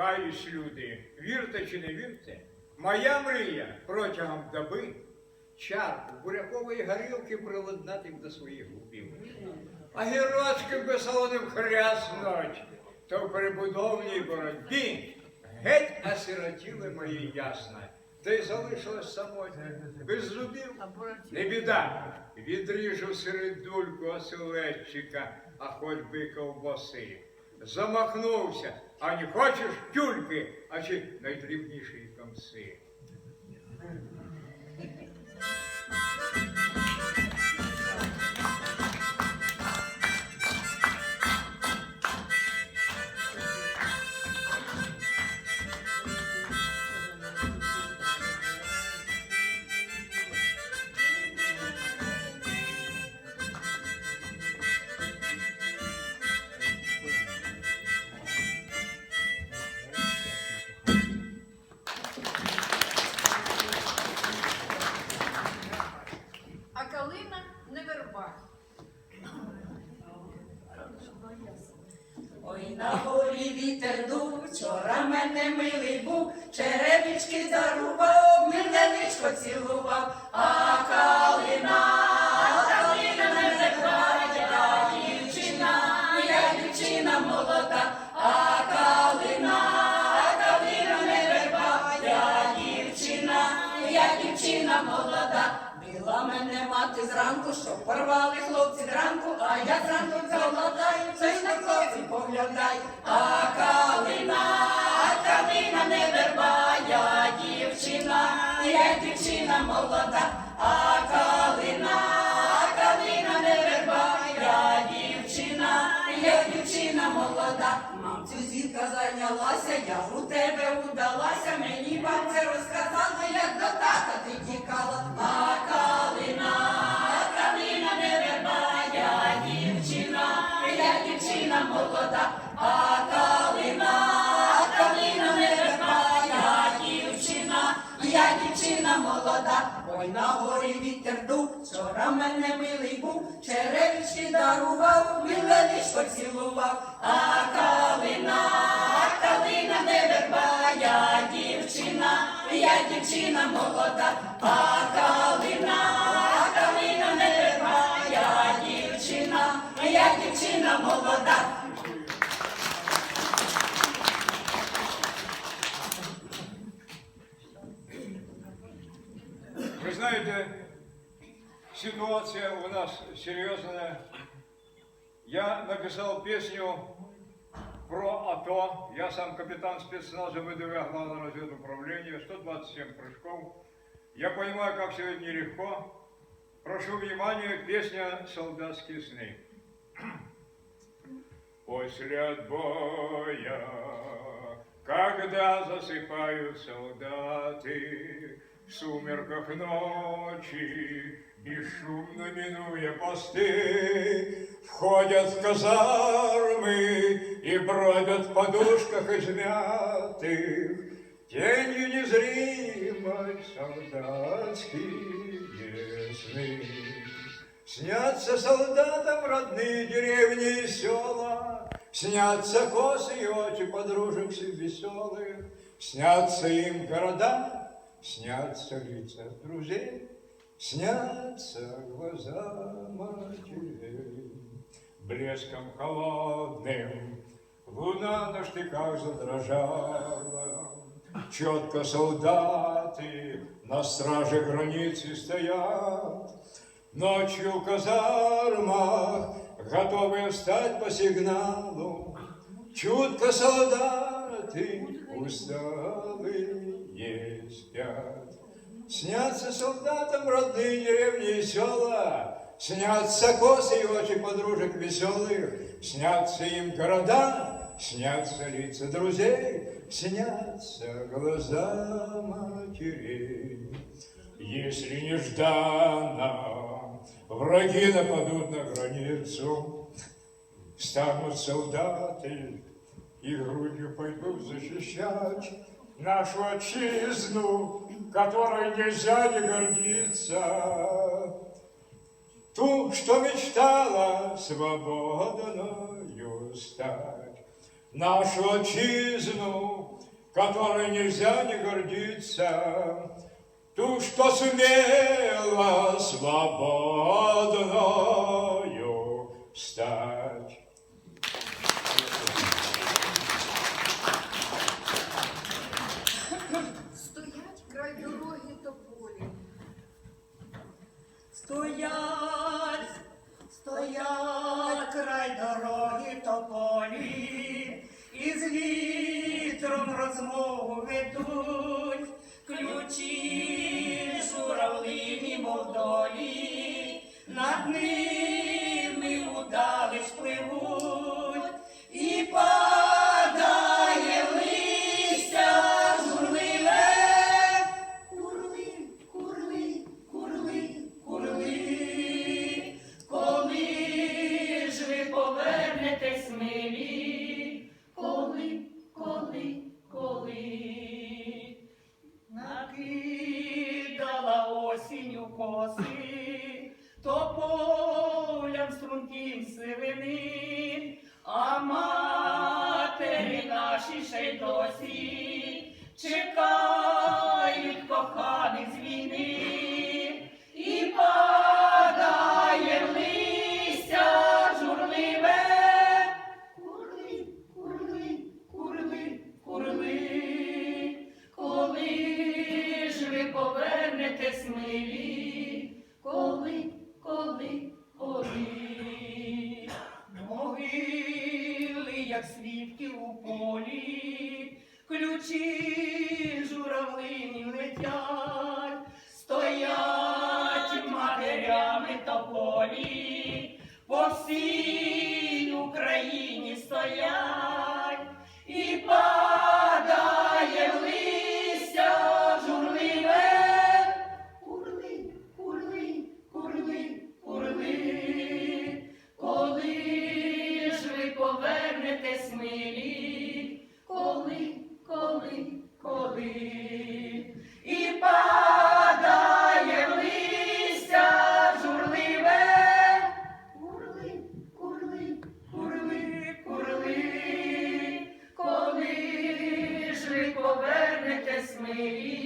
Каюсь, люди, вірте чи не вірте, моя мрія протягом доби чарку бурякової горілки приладнати до своїх губів. А гірочки безсолоним хряснуть, то в перебудовній боротьбі геть осиротіли мої ясна. Та й залишилось самотня, без зубів. Не біда, відріжу середульку оселедчика, а хоч би ковбаси. Замахнувся, а не хочеш тюльки, а чи найдрібніші комси. Ой, на горі вітер дув, вчора мене милий був, черевички зарубав, миляничко цілував, а калина зранку, що порвали хлопці зранку, а я зранку голодаю, це ж на хлопці поглядай, а калина, а калина не верба, дівчина, я дівчина молода, а калина, а калина не верба, дівчина, я дівчина молода. Мамцю зірка зайнялася, я у тебе удалася, мені вітер дув, вчора мене милий був, черевички дарував, миланичко цілував, а калина, а калина не верба, я дівчина, я дівчина молода, а калина, а калина не верба, я дівчина, я дівчина молода. Вы знаете, ситуация у нас серьезная. Я написал песню про АТО. Я сам капитан спецназа ВДВ Главного разведуправления, 127 прыжков. Я понимаю, как сегодня нелегко. Прошу внимания, песня «Солдатские сны». После отбоя, когда засыпают солдаты, в сумерках ночи, бесшумно минуя посты, входят в казармы и бродят в подушках измятых, тенью незримой солдатские сны. Снятся солдатам родные деревни и села, Снятся косы и очи подружек веселых, Снятся им города, снятся лица друзей, Снятся глаза матерей. Блеском холодным луна на штыках задрожала, Четко солдаты на страже границы стоят, Ночью в казармах, готовые встать по сигналу, Чутко солдаты усталые спят. Снятся солдатам родные деревни и села, Снятся косы и очи подружек веселых, Снятся им города, снятся лица друзей, Снятся глаза матерей. Если нежданно враги нападут на границу, Станут солдаты и грудью пойдут защищать нашу отчизну, которой нельзя не гордиться. Ту, что мечтала свободною стать. нашу отчизну, которой нельзя не гордиться, ту, что сумела свободною стать. Розмову ведуть, ключі журавливі мов долі. Над ними у коси, то полям струнким сивини, а матері наші ще й досі чекають коханих з війни, полі, ключі журавлині летять, Amen.